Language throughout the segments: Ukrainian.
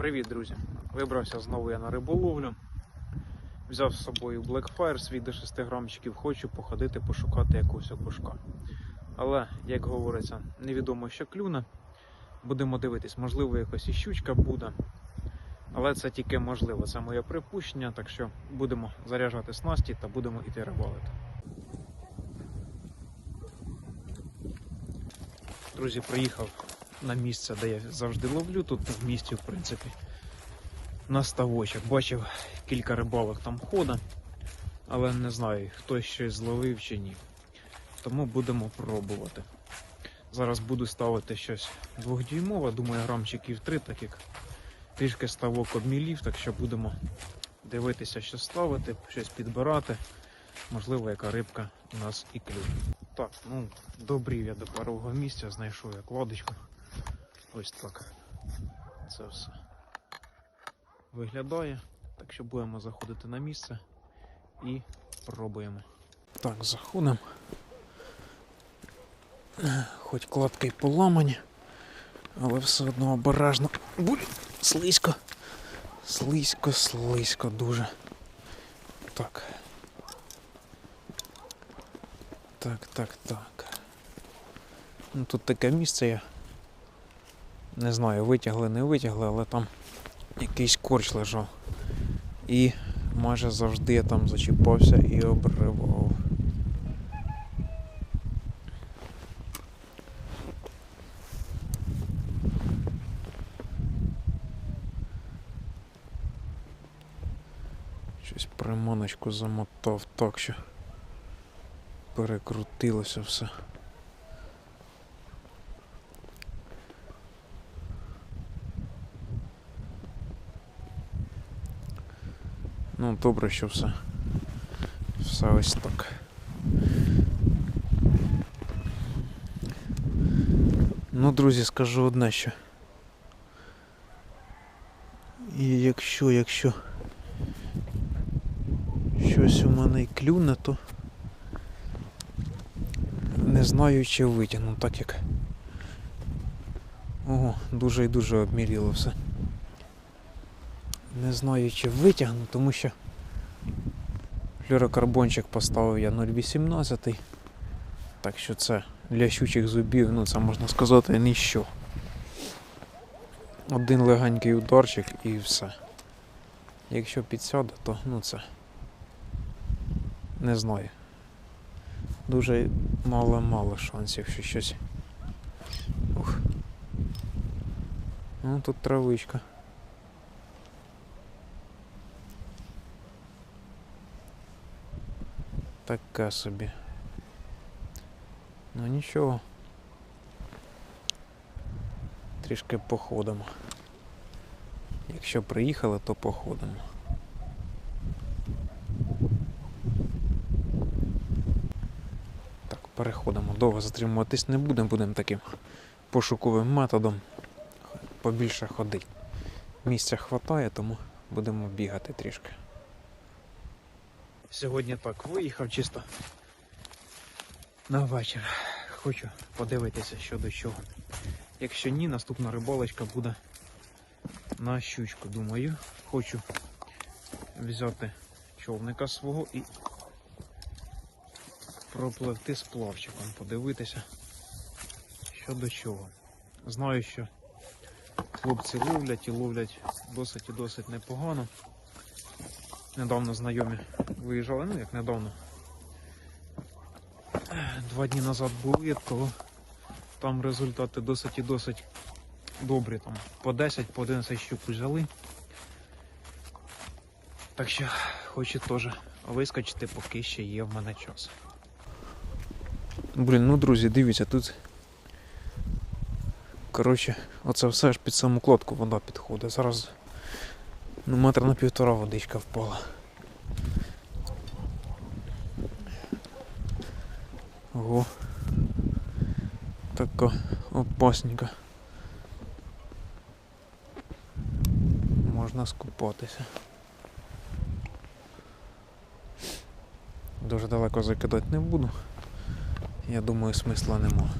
Привіт, друзі! Вибрався знову я на риболовлю. Взяв з собою Blackfire свій до 6 грамчиків, хочу походити пошукати якогось окушка. Але, як говориться, невідомо що клюне. Будемо дивитись, можливо, якось і щучка буде. Але це тільки можливо, це моє припущення, так що будемо заряджати снасті та будемо іти рибалити. Друзі, приїхав на місце, де я завжди ловлю, тут в місті, в принципі, на ставочок. Бачив кілька рибалок там хода, але не знаю, хтось щось зловив чи ні. Тому будемо пробувати. Зараз буду ставити щось двохдюймове, думаю, грамчиків 3, так як трішки ставок обмілів, так що будемо дивитися, що ставити, щось підбирати. Можливо, яка рибка у нас і клює. Так, ну, добрів я до парового місця, знайшов я кладочку. Ось так. Це все виглядає. Так що будемо заходити на місце і пробуємо. Так, заходимо. Хоч кладки й поламані, але все одно обережно. Буль, слизько. Слизько, слизько дуже. Так. Так, так, так. Ну, тут таке місце я. Не знаю, витягли, не витягли, але там якийсь корч лежав. І майже завжди я там зачіпався і обривав. Щось приманочку замотав так, що перекрутилося все. Ну, добре, що все. Все ось так. Ну, друзі, скажу одне, що. І якщо, якщо щось у мене й клюне, то не знаю, чи витягну, так як. Ого, дуже і дуже обміріло все. Не знаю, чи витягну, тому що флюрокарбончик поставив я 0,18. Так що це для щучих зубів, ну це можна сказати, ніщо. Один легенький ударчик і все. Якщо підсяде, то ну це не знаю. Дуже мало-мало шансів, що щось. Ух. Ну тут травичка. Така собі. Ну нічого. Трішки походимо. Якщо приїхали, то походимо. Так, переходимо. Довго затримуватись не будемо, будемо таким пошуковим методом побільше ходити. Місця хватає, тому будемо бігати трішки. Сьогодні так виїхав чисто на вечір. Хочу подивитися що до чого. Якщо ні, наступна рибалочка буде на щучку, думаю. Хочу взяти човника свого і пропливти з плавчиком, подивитися, що до чого. Знаю, що хлопці ловлять і ловлять досить і досить непогано. Недавно знайомі виїжджали, ну як недавно. Два дні назад були, то там результати досить і досить добрі. Там по 10, по 11 щук взяли. Так що хочу теж вискочити, поки ще є в мене час. Блін, ну друзі, дивіться, тут. Коротше, оце все ж під саму кладку вода підходить. Зараз ну, метр на півтора водичка впала. Ого. Така опасненька. Можна скупатися. Дуже далеко закидати не буду. Я думаю, смисла нема.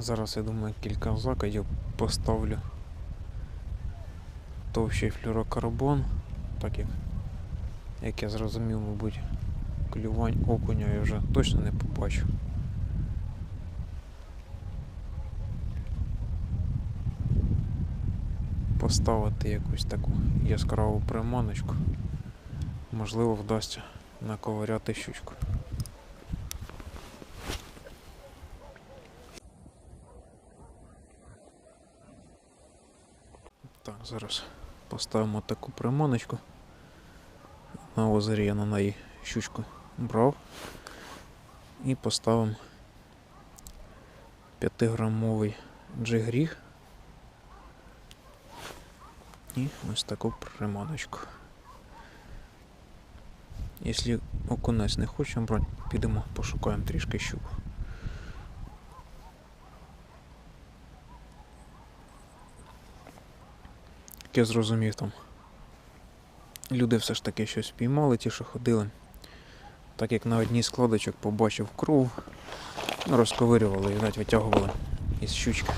Зараз я думаю кілька закидів поставлю. Товщий флюрокарбон, так як, як я зрозумів, мабуть, клювань окуня я вже точно не побачу. Поставити якусь таку яскраву приманочку. Можливо, вдасться наковиряти щучку. Так, зараз поставимо таку приманочку. На озері я на неї щучку брав. І поставимо 5-грамовий джигріг. І ось таку приманочку. Якщо окунець не хочемо брати, підемо пошукаємо трішки щуку. Я зрозумів там. Люди все ж таки щось піймали, ті, що ходили. Так як на одній складочок побачив кров, ну, розковирювали і навіть витягували із щучки.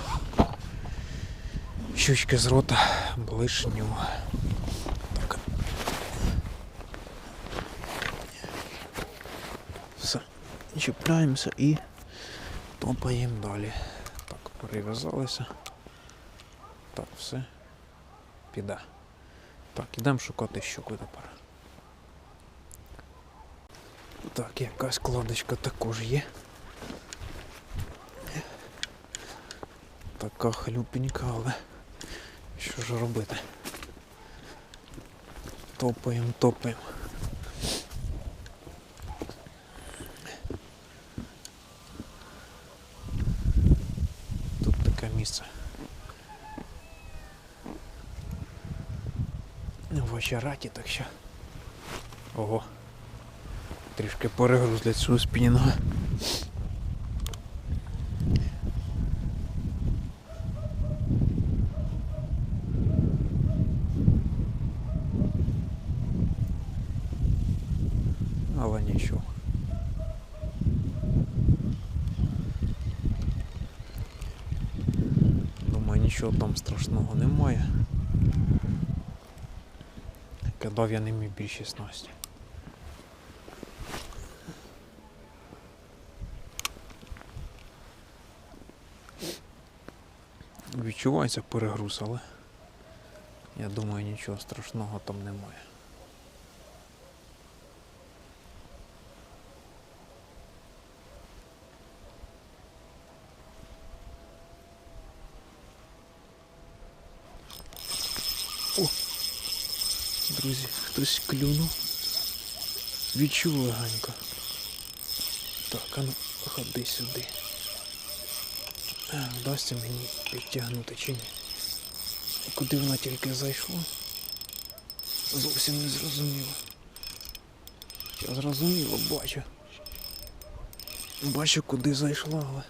Щучки з рота блишню. Так. Все. Чіпляємося і топаємо далі. Так, перев'язалися. Так, все. Піде. Так, ідемо шукати щуку тепер. Так, якась кладочка також є. Така хлюпенька, але що ж робити? Топаємо, топаємо. Тут таке місце. В очараті, так що. Ого. Трішки перегруз для цього спінінга. Але нічого. Думаю, нічого там страшного немає. Кидав я ними більше 16. Відчувається перегруз, але я думаю нічого страшного там немає. О! Друзі, хтось клюнув. Відчув легенько. Так, а ну ходи сюди. Вдасться мені підтягнути чи ні? Куди вона тільки зайшла? Зовсім не зрозуміло. Я зрозуміло, бачу. Бачу, куди зайшла, але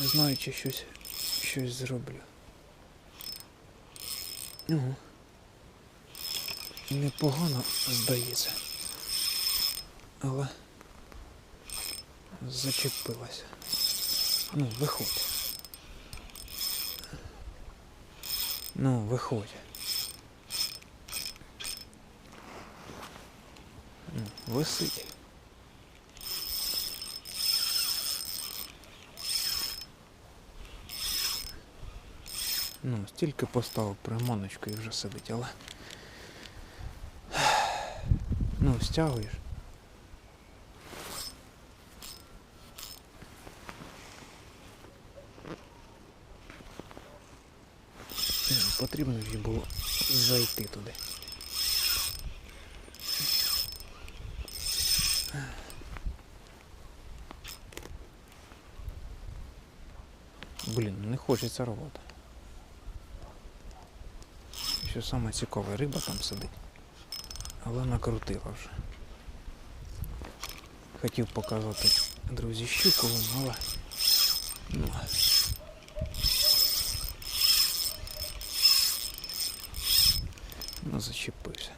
не знаю, чи щось, щось зроблю. Ого. Непогано здається. Але зачепилася. Ну, виходь. Ну, виходь. Ну, Висить. Ну, стільки поставив приманочку і вже сидить, але. Ну, стягуєш. Потрібно їй було зайти туди. Блін, не хочеться рвати. Що саме цікаве, риба там сидить. Але накрутила вже. Хотів показати, друзі, щуку, але ну, ну зачепився.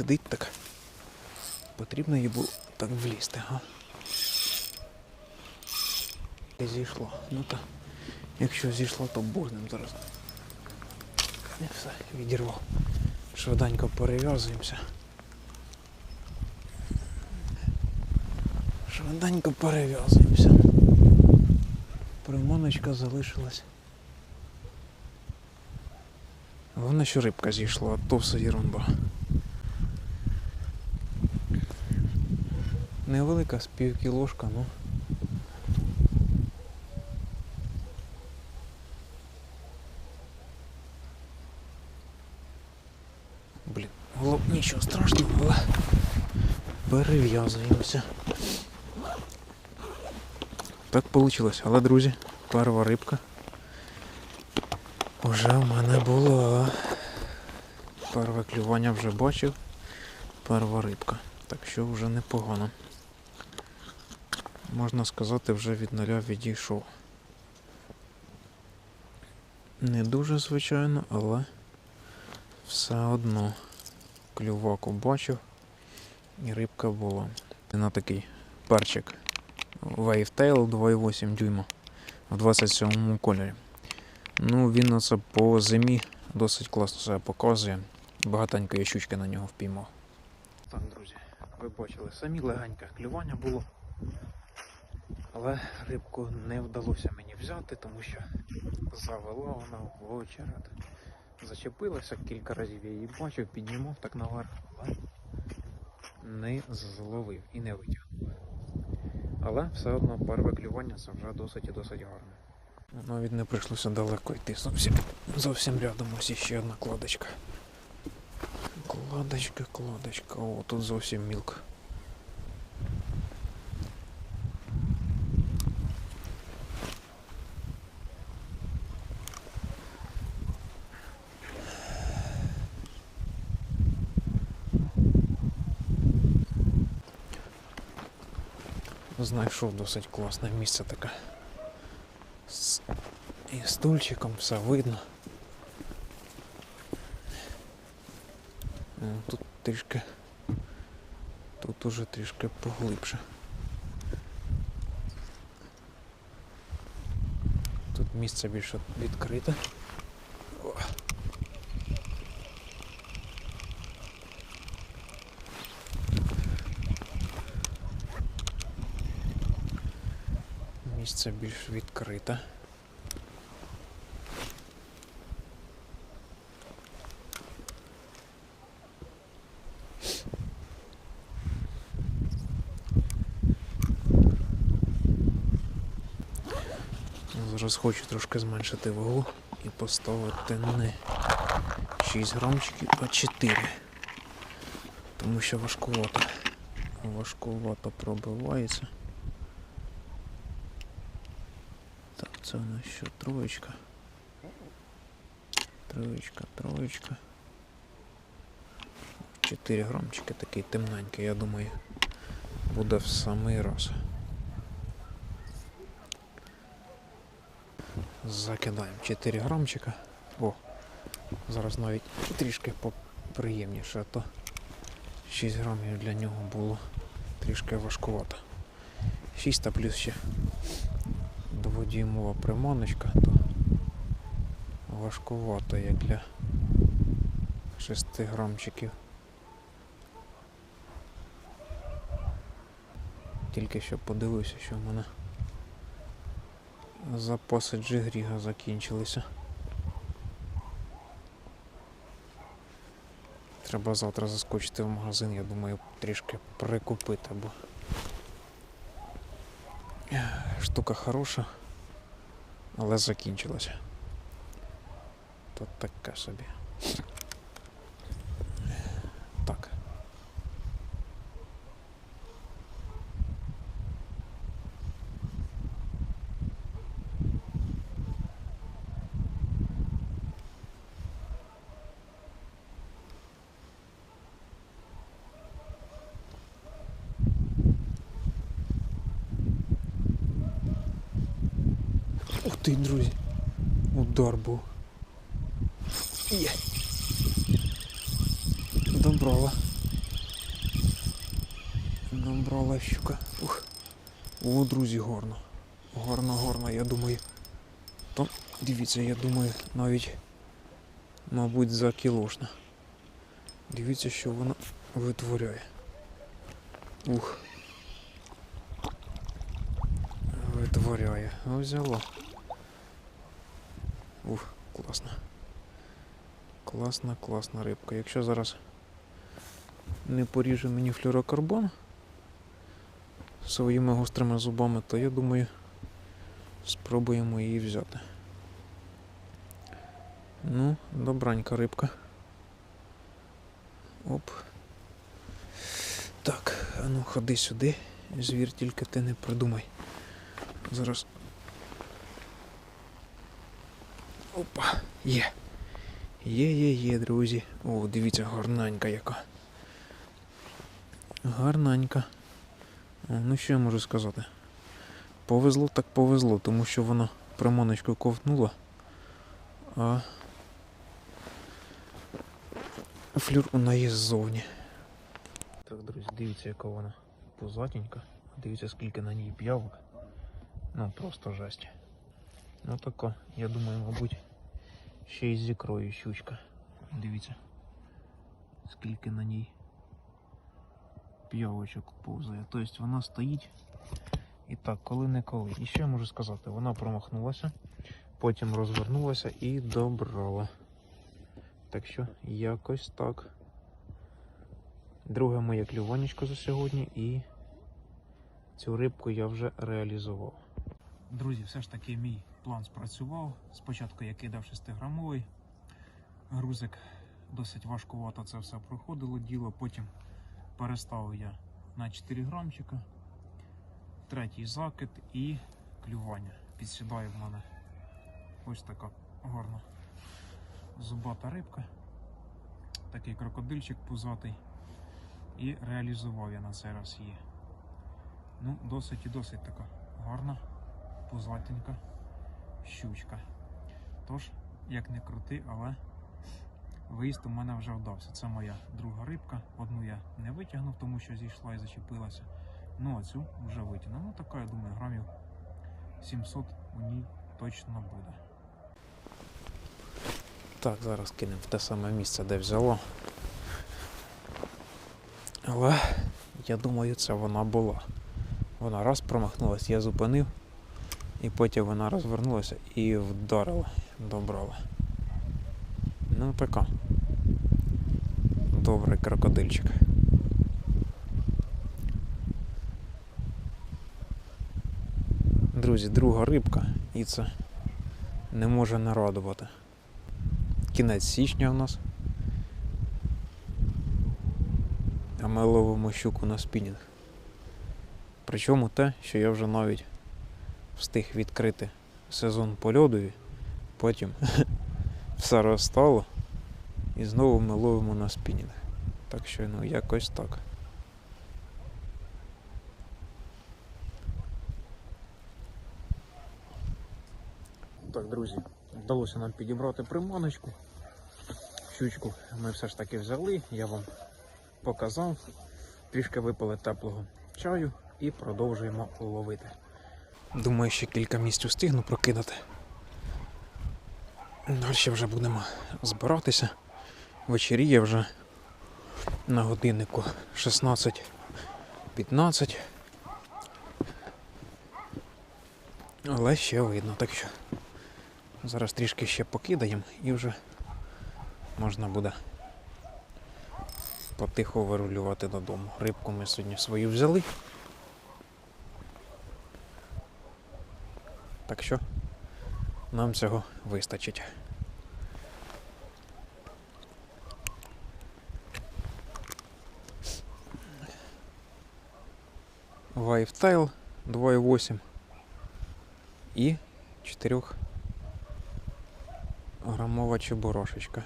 Сидить так. Потрібно їй так влізти, га? І зійшло. Ну та. Якщо зійшло, то бурнем зараз. І все, відірвав. Швиденько перев'язуємося. Швиденько перев'язуємося. Приманочка залишилась. Головне, що рибка зійшла, а то все ерунда. Невелика співкілошка, ну. Блін, голов... нічого страшного, але перев'язуємося. Так вийшло. Але, друзі, перша рибка вже в мене була. Перше клювання вже бачив. Перша рибка. Так що вже непогано. Можна сказати, вже від нуля відійшов. Не дуже звичайно, але все одно клюваку бачив і рибка була. На такий перчик Wavetail 2,8 дюйма в 27 кольорі. Ну, він оце по зимі досить класно себе показує. Багатенько я щучки на нього впіймав. Так, друзі, ви бачили, самі легеньке клювання було. Але рибку не вдалося мені взяти, тому що завела вона в очерет. Зачепилася кілька разів, я її бачив, піднімав так наверх, але не зловив і не витягнув. Але все одно перше клювання це вже досить і досить гарно. Навіть не прийшлося далеко йти. Зовсім, зовсім рядом ось іще одна кладочка. Кладочка, кладочка. О, тут зовсім мілко. Знайшов досить класне місце таке. З і стульчиком все видно. Тут трішки. Тут уже трішки поглибше. Тут місце більше відкрите. Місце більш відкрите. Зараз хочу трошки зменшити вагу і поставити не 6 грамчиків, а 4. Тому що важкувато. Важкувато пробивається. Так, це у нас що, троєчка. Троєчка, троєчка. 4 грамчики такий темненький, я думаю, буде в самий раз. Закидаємо 4 грамчика. О, зараз навіть трішки поприємніше, а то 6 грамів для нього було трішки важкувато. 6 та плюс ще дводюймова приманочка, то важкувато як для 6 грамчиків. Тільки що подивився, що в мене запаси джигріга закінчилися. Треба завтра заскочити в магазин, я думаю, трішки прикупити, бо штука хороша, але закінчилося. Тут така собі. Так. Ух ти, друзі. Удар був. Є. Набрала. Набрала щука. Ух. О, друзі, гарно. Гарно, гарно, я думаю. То, дивіться, я думаю, навіть, мабуть, за кілошна. Дивіться, що вона витворяє. Ух. Витворяє. Ну, взяла. Ух, класно. Класна, класна рибка. Якщо зараз не поріже мені флюрокарбон своїми гострими зубами, то я думаю, спробуємо її взяти. Ну, добранька рибка. Оп. Так, а ну ходи сюди. Звір, тільки ти не придумай. Зараз. Опа, є. Є, є, є, друзі. О, дивіться, гарненька яка. Гарненька. О, ну що я можу сказати? Повезло так повезло, тому що вона приманочку ковтнула, а флюр у неї ззовні. Так, друзі, дивіться, яка вона пузатенька. Дивіться, скільки на ній п'явок. Ну, просто жесть. Ну така, я думаю, мабуть, ще й з ікрою щучка. Дивіться, скільки на ній п'явочок повзає. Тобто вона стоїть і так, коли не коли. І що я можу сказати? Вона промахнулася, потім розвернулася і добрала. Так що якось так. Друге моє клюванечко за сьогодні і цю рибку я вже реалізував. Друзі, все ж таки мій план спрацював. Спочатку я кидав 6-грамовий грузик, досить важкувато це все проходило діло. Потім переставив я на 4 грамчика, третій закид і клювання. Підсідає в мене ось така гарна зубата рибка, такий крокодильчик пузатий. І реалізував я на цей раз її. Ну, досить і досить така гарна, пузатенька щучка. Тож, як не крути, але виїзд у мене вже вдався. Це моя друга рибка. Одну я не витягнув, тому що зійшла і зачепилася. Ну а цю вже витягнув. Ну така, я думаю, грамів 700 у ній точно буде. Так, зараз кинемо в те саме місце, де взяло. Але я думаю, це вона була. Вона раз промахнулася, я зупинив, і потім вона розвернулася і вдарила, добрала. Ну така. Добрий крокодильчик. Друзі, друга рибка і це не може не радувати. Кінець січня у нас. А ми ловимо щуку на спінінг. Причому те, що я вже навіть встиг відкрити сезон по льодові, потім все розстало і знову ми ловимо на спінінг. Так що ну якось так. Так, друзі, вдалося нам підібрати приманочку. Щучку ми все ж таки взяли, я вам показав. Трішки випили теплого чаю і продовжуємо ловити. Думаю, ще кілька місць встигну прокидати. Далі вже будемо збиратися. Вечеріє вже на годиннику 16.15. Але ще видно, так що зараз трішки ще покидаємо і вже можна буде потихо вирулювати додому. Рибку ми сьогодні свою взяли. Так що нам цього вистачить. Вайфтайл 2.8 і 4 грамова чебурошечка.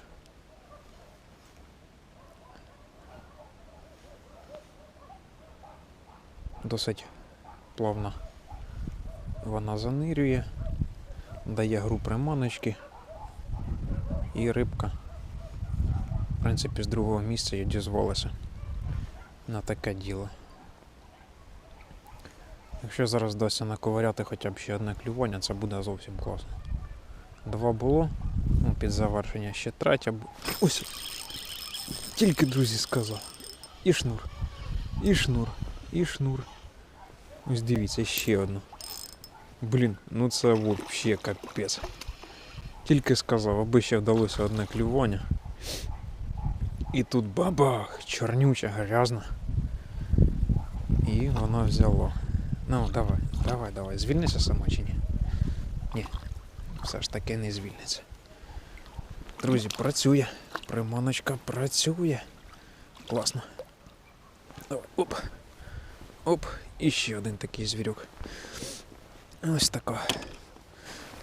Досить плавно вона занирює, дає гру приманочки і рибка В принципі, з другого місця і дізвалися на таке діло. Якщо зараз вдасться наковиряти хоча б ще одне клювання, це буде зовсім класно. Два було, ну, під завершення ще третя. Ось. Тільки друзі сказав. І шнур. І шнур. І шнур. Ось дивіться, ще одну. Блін, ну це взагалі капець. Тільки сказав, аби ще вдалося одне клювання. І тут бабах, чорнюча, грязна. І вона взяла. Ну, давай, давай, давай. Звільнися сама чи ні? Ні. Все ж таки не звільниться. Друзі, працює. Приманочка працює. Класно. Давай, оп. Оп. І ще один такий звірюк. Ось така.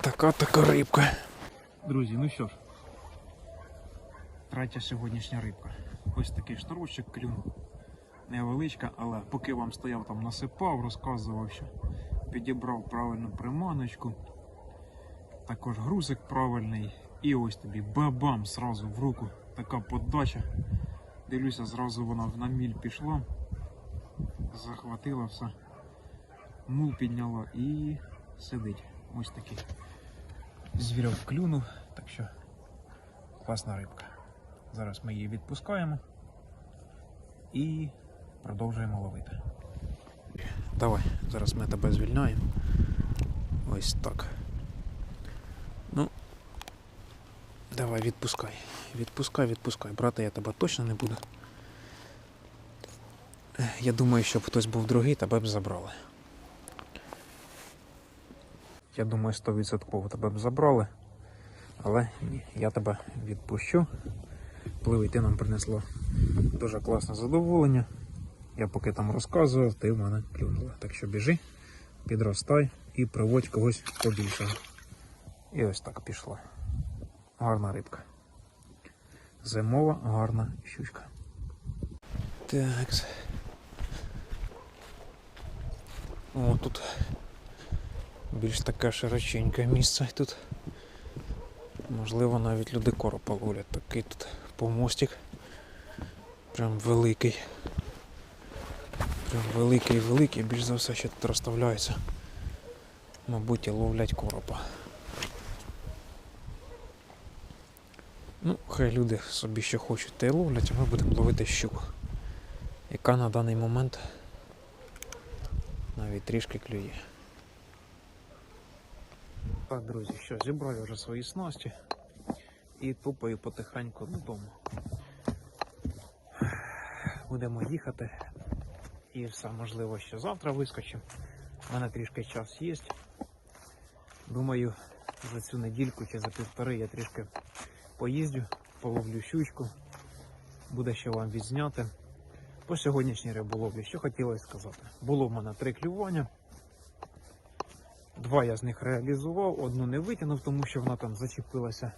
Така така рибка. Друзі, ну що ж. Третя сьогоднішня рибка. Ось такий шторочок клюнув. Невеличка, але поки вам стояв там насипав, розказував, що підібрав правильну приманочку. Також грузик правильний. І ось тобі бабам сразу в руку. Така подача. Дивлюся, зразу вона на міль пішла. Захватила все. Мул підняла і сидить. Ось такий. Звірок клюнув, так що класна рибка. Зараз ми її відпускаємо і продовжуємо ловити. Давай, зараз ми тебе звільняємо. Ось так. Ну, давай, відпускай. Відпускай, відпускай. Брати я тебе точно не буду. Я думаю, щоб хтось був другий, тебе б забрали. Я думаю, 100% тебе б забрали. Але ні, я тебе відпущу. Пливи, ти нам принесло дуже класне задоволення. Я поки там розказував, ти в мене клюнула. Так що біжи, підростай і приводь когось побільшого. І ось так пішла. Гарна рибка. Зимова гарна щучка. Так. О, тут більш таке широченьке місце тут. Можливо, навіть люди коропа ловлять. Такий тут помостик. Прям великий. Прям великий великий, більш за все ще тут розставляються. Мабуть, і ловлять коропа. Ну, хай люди собі що хочуть, та й ловлять, а ми будемо ловити щуку. Яка на даний момент навіть трішки клює. Так, друзі, що, зібрали вже свої снасті і тупаю потихеньку додому. Будемо їхати і все можливо, що завтра вискочимо. У мене трішки час є. Думаю, за цю недільку чи за півтори я трішки поїздю, половлю щучку. Буде ще вам відзняти. По сьогоднішній риболовлі, що хотілося сказати. Було в мене три клювання. Два я з них реалізував, одну не витягнув, тому що вона там зачепилася.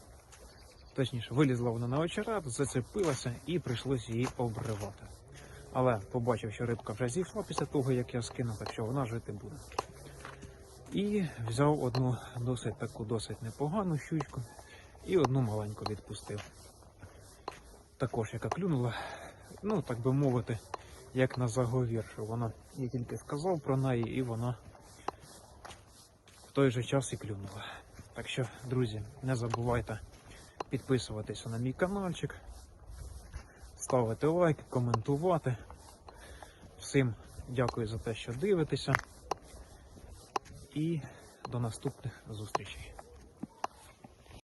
Точніше, вилізла вона на очерет, зацепилася і прийшлося її обривати. Але побачив, що рибка вже зійшла після того, як я скинув, так що вона жити буде. І взяв одну досить таку досить непогану щучку і одну маленьку відпустив. Також яка клюнула, ну так би мовити, як на заговір, що вона, я тільки сказав про неї, і вона той же час і клюнула. Так що, друзі, не забувайте підписуватися на мій каналчик, ставити лайк, коментувати. Всім дякую за те, що дивитеся. І до наступних зустрічей.